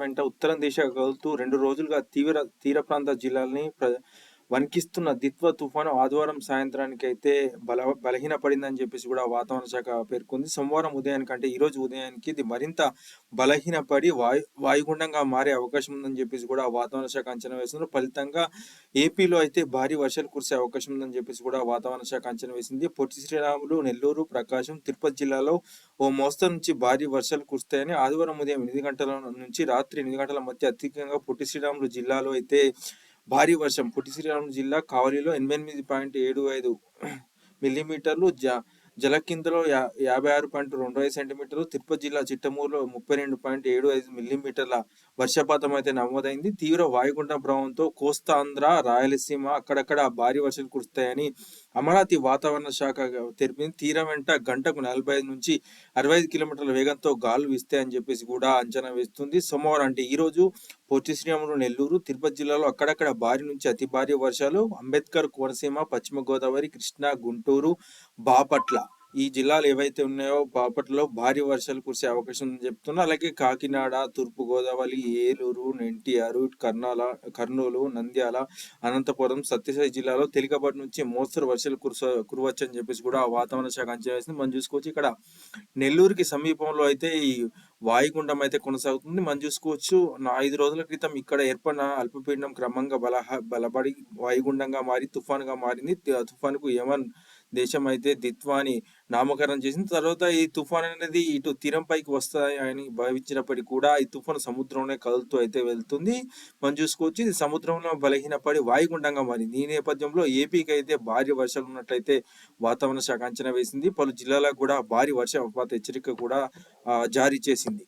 వెంట ఉత్తరం దిశగా కదులుతూ రెండు రోజులుగా తీవ్ర తీర ప్రాంత జిల్లాలని ప్ర వణికిస్తున్న దిత్వ తుఫాను ఆదివారం సాయంత్రానికి అయితే బల బలహీనపడిందని చెప్పేసి కూడా వాతావరణ శాఖ పేర్కొంది. సోమవారం ఉదయానికి అంటే ఉదయానికి ఇది మరింత బలహీనపడి వాయు వాయుగుండంగా మారే అవకాశం ఉందని చెప్పేసి కూడా వాతావరణ శాఖ అంచనా వేసింది. ఫలితంగా ఏపీలో అయితే భారీ వర్షాలు కురిసే అవకాశం ఉందని చెప్పేసి కూడా వాతావరణ శాఖ అంచనా వేసింది. పొట్టి శ్రీరాములు నెల్లూరు ప్రకాశం తిరుపతి జిల్లాలో ఓ మోస్తరు నుంచి భారీ వర్షాలు కురుస్తాయని ఆదివారం ఉదయం ఎనిమిది గంటల నుంచి రాత్రి ఎనిమిది గంటల మధ్య అత్యధికంగా పొట్టి శ్రీరాములు జిల్లాలో అయితే భారీ వర్షం. పొట్టి శ్రీరాములు జిల్లా కావలిలో ఎనిమిది పాయింట్ ఏడు ఐదు మిల్లీమీటర్లు జ జలకిందలో యా యాభై ఆరు పాయింట్ రెండు ఐదు సెంటీమీటర్లు తిరుపతి జిల్లా చిట్టమూరులో ముప్పై రెండు పాయింట్ ఏడు ఐదు మిల్లీమీటర్ల వర్షపాతం అయితే నమోదైంది. తీవ్ర వాయుగుండం ప్రభావంతో కోస్తాంధ్ర రాయలసీమ అక్కడక్కడ భారీ వర్షాలు కురుస్తాయని అమరావతి వాతావరణ శాఖ తెలిపింది తీరం వెంట గంటకు నలభై ఐదు నుంచి అరవై ఐదు కిలోమీటర్ల వేగంతో గాలు వీస్తాయని చెప్పేసి కూడా అంచనా వేస్తుంది. సోమవారం అంటే ఈ రోజు పొట్టి శ్రీరాములు నెల్లూరు తిరుపతి జిల్లాలో అక్కడక్కడ భారీ నుంచి అతి భారీ వర్షాలు అంబేద్కర్ కోనసీమ పశ్చిమ గోదావరి కృష్ణా గుంటూరు బాపట్ల ఈ జిల్లాలు ఏవైతే ఉన్నాయో బాపట్లలో భారీ వర్షాలు కురిసే అవకాశం ఉందని చెప్తున్నా అలాగే కాకినాడ తూర్పు గోదావరి ఏలూరు ఎన్టీఆర్ కర్నాల కర్నూలు నంద్యాల అనంతపురం సత్యసాయి జిల్లాలో తేలికపాటి నుంచి మోస్తరు వర్షాలు కురుస కురవచ్చు అని చెప్పేసి కూడా వాతావరణ శాఖ అంచనా వేసింది. మనం చూసుకోవచ్చు ఇక్కడ నెల్లూరుకి సమీపంలో అయితే ఈ వాయుగుండం అయితే కొనసాగుతుంది. మనం చూసుకోవచ్చు ఐదు రోజుల క్రితం ఇక్కడ ఏర్పడిన అల్పపీడనం క్రమంగా బలహ బలపడి వాయుగుండంగా మారి తుఫాన్గా మారింది. తుఫాన్కు యమన్ దేశం అయితే దిత్వాని నామకరణం చేసింది తర్వాత ఈ తుఫాన్ అనేది ఇటు తీరంపైకి వస్తాయని భావించినప్పటికీ కూడా ఈ తుఫాను సముద్రంలో కదులుతూ అయితే వెళ్తుంది మనం చూసుకోవచ్చు ఇది సముద్రంలో బలహీనపడి వాయుగుండంగా మారింది ఈ నేపథ్యంలో ఏపీకి అయితే భారీ వర్షాలు ఉన్నట్లయితే వాతావరణ శాఖ అంచనా వేసింది పలు జిల్లాలకు కూడా భారీ వర్షపాత హెచ్చరిక కూడా జారీ చేసింది